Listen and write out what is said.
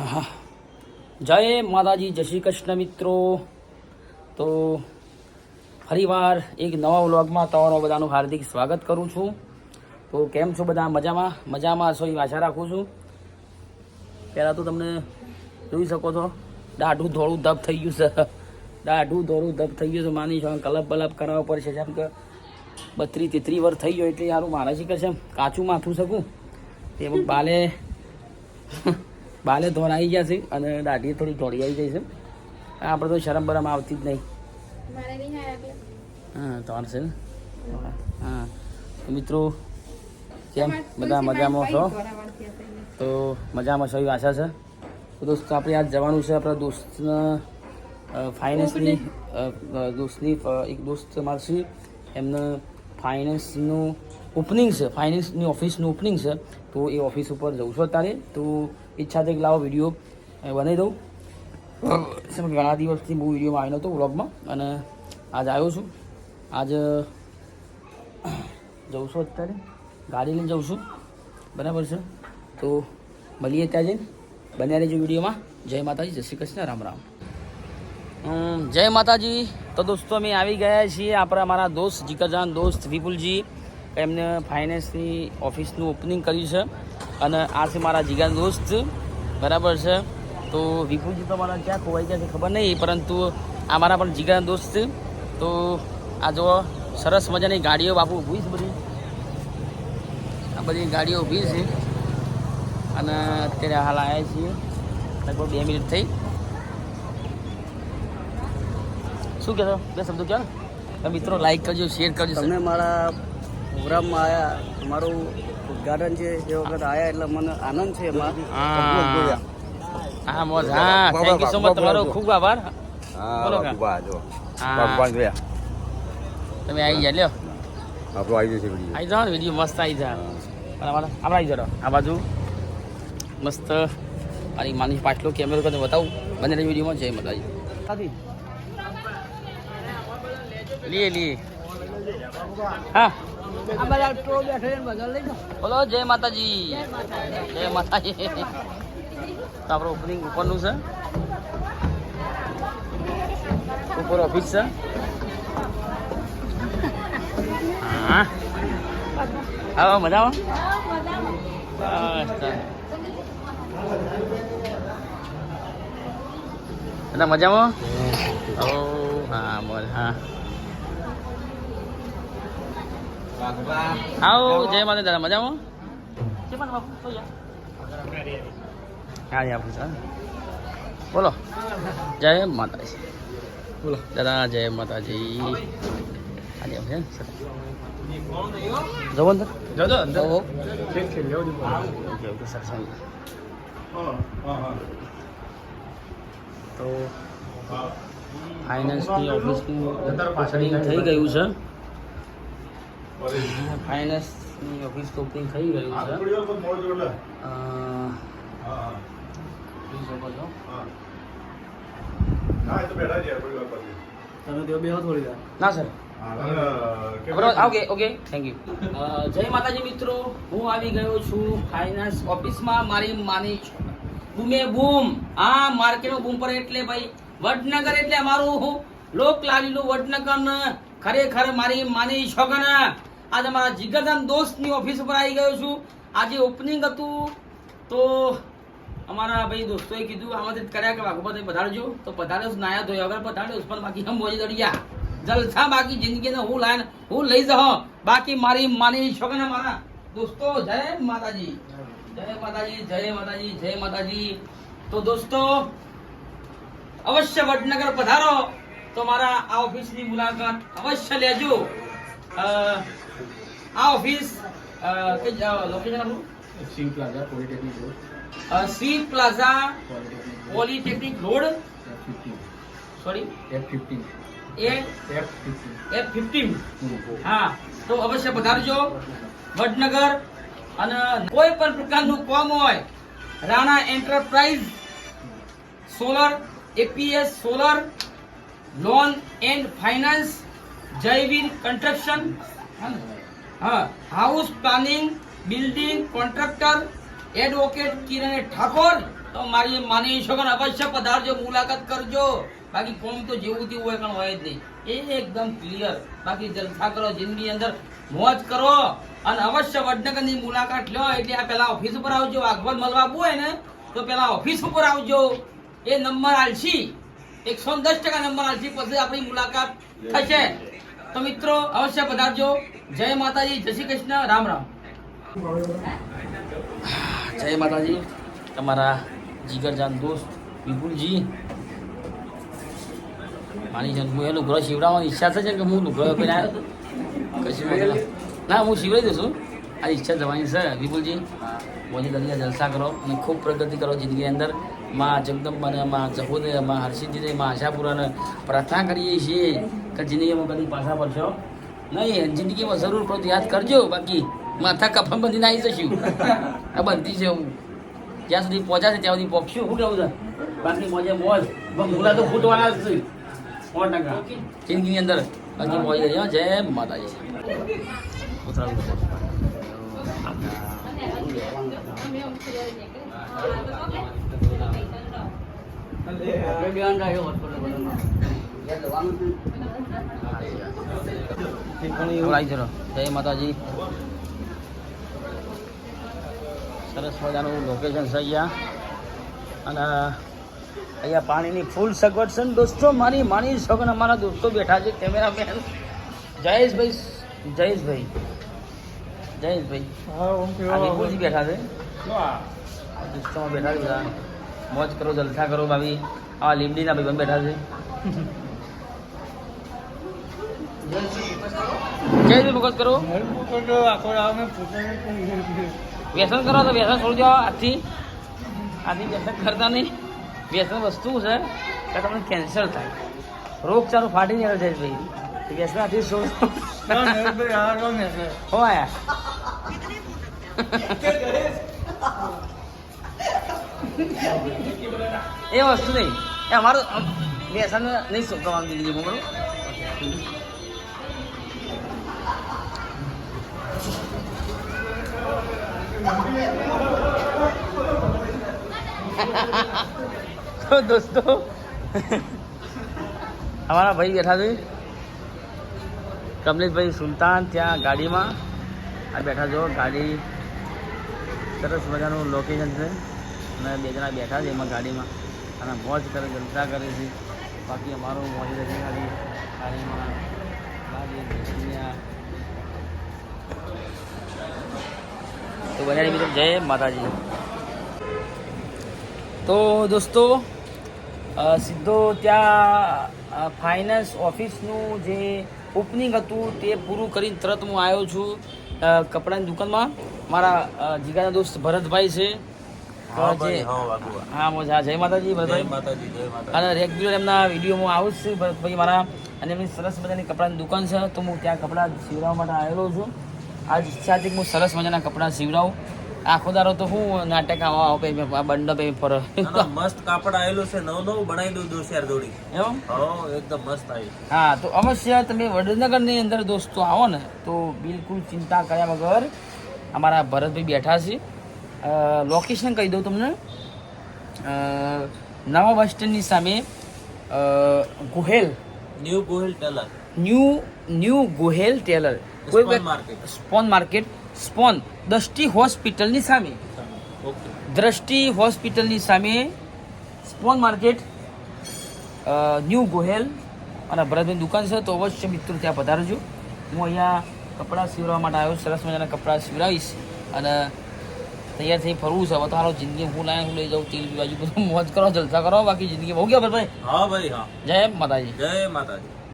હા. જય માતાજી, જય શ્રી કૃષ્ણ મિત્રો. તો ફરીવાર એક નવા વ્લોગમાં તમારો બધાનું હાર્દિક સ્વાગત કરું છું. તો કેમ છો બધા? મજામાં? મજામાં છો એ આશા રાખું છું. પહેલાં તો તમને જોઈ શકો છો, દાઢું ધોળું ધબ થઈ ગયું છે. દાઢું ધોળું ધબ થઈ ગયું છે, માની છો કલપ બલપ કરાવવા પડશે. જેમ કે બત્રીસ તેત્રી વર્ષ થઈ ગયો, એટલે સારું મારા શીખર છે. કાચું માથું શકું? તે બાલે બાલે ધોર આવી ગયા છે અને દાઢી થોડી ધોળી આવી જાય છે. આપણે તો શરમ બરમ આવતી જ નહીં. હા તમારે છે ને? હા. તો મિત્રો કેમ? બધા મજામાં છો? તો મજામાં છો એવી આશા છે? તો દોસ્તો આપણે આજ જવાનું છે આપણા દોસ્તના ફાઇનાન્સની દોસ્તની એક દોસ્ત મારશે છે. એમને ફાઇનાન્સનું ઓપનિંગ છે ફાઇનાન્સની ઓફિસનું ઓપનિંગ છે. તો એ ઓફિસ ઉપર જવું છું અત્યારે. તો ઈચ્છા થઈ કે લાવો વીડિયો બનાવી દઉં. ઘણા દિવસથી બહુ વિડીયોમાં આવ્યો નહોતો વ્લોગમાં અને આજ આવ્યો છું. આજ જઉં છું અત્યારે. ગાડી લઈને જઉં છું. બરાબર છે? તો મળીએ ત્યાં જઈને. બન્યા રહેજો વિડીયોમાં જય માતાજી, જય શ્રી કૃષ્ણ, રામ રામ. જય માતાજી. તો દોસ્તો, અમે આવી ગયા છીએ આપણા મારા દોસ્ત જીકરજાન દોસ્ત વિપુલજી. એમને ફાઇનાન્સની ઓફિસનું ઓપનિંગ કર્યું છે. અને આ છે મારા જીગર દોસ્ત. બરાબર છે? તો વિપુલજી તો મારા ક્યાં ખોવાઈ ગયા છે ખબર નહીં, પરંતુ આ મારા પણ જીગર દોસ્ત. તો આ જો સરસ મજાની ગાડીઓ બાપુ ઊભી છે બધી. આ બધી ગાડીઓ ઊભી છે. અને અત્યારે હાલ આવ્યા છીએ. લગભગ બે મિનિટ થઈ. શું કહેતો બે શબ્દો કહો ને? મિત્રો લાઈક કરજો શેર કરજો તમે મારા પ્રોગ્રામમાં આવ્યા મારું ઉદઘાટન છે એ વખત આવ્યા એટલે મને આનંદ છે એમાં. હા. મોજ. હા થેન્ક યુ સો મચ તમારો ખૂબ આભાર. બોલો કા? જોયા તમે આવી જાય લ્યો. આપણો આવી જશે વીડિયો આવી જાઓ વીડિયો મસ્ત આવી જાય અને આપણે આવી જાઓ આ બાજુ મસ્ત મારી માની પાછલો કેમેરો કરીને બતાવું. બંને વિડીયોમાં જય માતાજી. લીએ લીએ હા. બોલો જય માતાજી. જય માતાજી. તો આપણું ઓપનિંગ ઉપરનું છે. ઉપર ઓફિસ છે. હા. હા મજામાં. બસ. મજામાં? ઓ હા બોલ હા. આવો જય માતા દાદા મજામાં? હા યા પૂછા બોલો. જય માતાજી. બોલો. દાદા જય માતાજી. આજે સર જવો અંદર. જો જવો. ઓકે ઓકે સર સાહેબ તો ફાઇનાન્સની ઓફિસનું થઈ ગયું છે. ફાઇનાન્સની ઓફિસ ઓપનિંગ થઈ ગયું છે. જોઈ શકો છો. તમે તો બે થોડી વાર. ના sir okay okay thank you જય માતાજી મિત્રો હું આવી ગયો છું ફાઇનાન્સ ઓફિસમાં મારી માની બૂમે બૂમ. આ માર્કેટનો બૂમ પર એટલે ભાઈ. વડનગર એટલે અમારું લોક લાગેલું વડનગર ખરેખર મારી માની છોકન આજે મારા જીગરદાન દોસ્તની ઓફિસ ઉપર આવી ગયો છું. આજે ઓપનિંગ હતું. તો અમારા ભાઈ દોસ્તોએ કીધું આમાંથી કર્યા કે વાઘોબા પધારજો. તો પધાર્યો નાયા ધોયા વગર પધાર્યો પણ બાકી હમ મોજી દડિયા જલસા બાકી જિંદગીને હું લાયન હું લઈ જાઉં બાકી મારી માની છોકરા મારા દોસ્તો, જય માતાજી. જય માતાજી જય માતાજી જય માતાજી. તો દોસ્તો, અવશ્ય વડનગર પધારો. તો મારા આ ઓફિસની મુલાકાત અવશ્ય લેજો. આ ઓફિસ અ, લોકેશન આપણું C plaza polytechnic road. C plaza polytechnic road. Sorry F fifteen એ? એફ ફિફ્ટીન એફ ફિફ્ટીન હા. તો અવશ્ય પધારજો. વડનગર અને કોઈ પણ પ્રકારનું કોમ હોય Rana enterprise solar APS solar loan and finance Jayveer construction. હા house planning building contractor advocate Kiran Thakor. તો મારી માની છોકરા અવશ્ય પધારજો, મુલાકાત કરજો. બાકી કોમ તો જેવું તેવું હોય પણ હોય જ નહીં. એ એકદમ ક્લિયર બાકી જલસા કરો જિંદગી અંદર મોજ કરો અને અવશ્ય વડનગરની મુલાકાત લો. એટલે આ પેલા ઓફિસ ઉપર આવજો. વાઘવન મળવા હોય ને, તો પેલા ઓફિસ ઉપર આવજો. એ નંબર આલશી એકસો દસ ટકા નંબર આલશી પછી આપણી મુલાકાત થશે. તો મિત્રો, અવશ્ય પધારજો. જય માતાજી, જય શ્રી કૃષ્ણ. રામ રામ. જય માતાજી. તમારા જીગરજાન દોસ્ત વિપુલજી. માની છે હું એ લુગડો શિવડાવવાની ઈચ્છા થશે કે હું પહેલા આવ્યો કશું ના. હું શિવડાવી દઈશું આ ઈચ્છા જવાની છે વિપુલજી. મોજી દરિયા જલસા કરો અને ખૂબ પ્રગતિ કરો જિંદગી અંદર. માં જગદંબાને, માં જહોદે માં હરસિદ્ધિને, માં આશાપુરાને પ્રાર્થના કરીએ છીએ કે જિંદગીમાં કદી પાછા પડશો નહીં. જિંદગીમાં જરૂર પડે યાદ કરજો. બાકી માથા કફન બંધીને આવી જશું. આ બનતી છે હું. જ્યાં સુધી પહોંચાશે ત્યાં સુધી પહોંચશું શું કેવું બાકી મોજે મોજ. ભૂલા તો ફૂટવાના જ છે. જિંદગીની અંદર બાકી મોજ રહ્યો જેમ માતાજી. ઉતરાવું. જય માતાજી. સરસ મજાનું લોકેશન છે અહીંયા. અને અહીંયા પાણીની ફૂલ સગવડ છે ને દોસ્તો મારી માની સગન અમારા દોસ્તો બેઠા છે કેમેરામેન જયેશભાઈ જયેશભાઈ. જયેશભાઈ. બેઠા છે. દોસ્તોમાં બેઠા છે બધા. મોજ કરો જલસા કરો ભાભી આ લીમડીના ભાઈ બેઠા છે જયેશભાઈ ફોકસ કરો વ્યસન કરો તો વ્યસન છોડી દો આજથી આજથી વ્યસન કરતા નહીં વ્યસન વસ્તુ છે કે તમને કેન્સર થાય રોગચાળો ફાટી નીકળે છે ભાઈ વ્યસન આથી છોડો હો આયા એ વસ્તુ નહીં. એ અમારું બેસાને નહીં શું કરવાનું જિંદગીમાં મોકલું દોસ્તો, અમારા ભાઈ બેઠા છે. કમલેશભાઈ સુલતાન ત્યાં ગાડીમાં. આ બેઠા જો ગાડી. સરસ મજાનું લોકેશન છે. અને બે જણા બેઠા છે એમાં ગાડીમાં. અને મોજ કરે, જલસા કરે છે. બાકી અમારું મોજ રહી ખાલી તો બધાને મિત્રો જય માતાજી. તો દોસ્તો સીધો ત્યાં ફાઇનાન્સ ઓફિસનું જે ઓપનિંગ હતું તે પૂરું કરીને તરત હું આવ્યો છું. કપડાની દુકાનમાં. મારા જીગાના દોસ્ત ભરતભાઈ છે. હા મોજા જય. માતાજી ભરતભાઈ અને રેગ્યુલર એમના વિડીયોમાં આવું છે મારા અને એમની સરસ મજાની કપડાની દુકાન છે તો હું ત્યાં કપડાં સીવડાવવા માટે આવેલો છું. આજ ઈચ્છા કે હું સરસ મજાના કપડાં સીવડાવું. આખો દારો તો હું નાટક આવા આવો પે બંડો પે ફરો મસ્ત કાપડ આવેલું છે નવ નવ બનાવી દઉં દો શેર દોડી એમ? હો એકદમ મસ્ત આવી. હા તો અવશ્ય તમે વડનગરની અંદર દોસ્તો આવો ને તો બિલકુલ ચિંતા કર્યા વગર અમારા ભરતભાઈ બેઠા છે. લોકેશન કહી દઉં તમને. નવા બસ સ્ટેન્ડની સામે Gohel. New Gohel tailor new new Gohel tailor કોઈ સ્પોન માર્કેટ સ્પોન દ્રષ્ટિ હોસ્પિટલની સામે. દ્રષ્ટિ હોસ્પિટલની સામે સ્પોન માર્કેટ ન્યૂ ગોહેલ અને ભરતભાઈની દુકાન છે. તો અવશ્ય મિત્રો ત્યાં પધારજો. હું અહીંયા કપડાં સીવડાવવા માટે આવ્યો સરસ મજાના કપડાં સીવડાવીશ અને તૈયાર થઈ ફરવું છે. હવે હાલો જિંદગી હું લાયા હું લઈ જાઉં તેલ બાજુ બધું મોજ કરો જલસા કરો બાકી જિંદગી બહુ ગયા. ભાઈ. હા ભાઈ હા. જય માતાજી. જય માતાજી.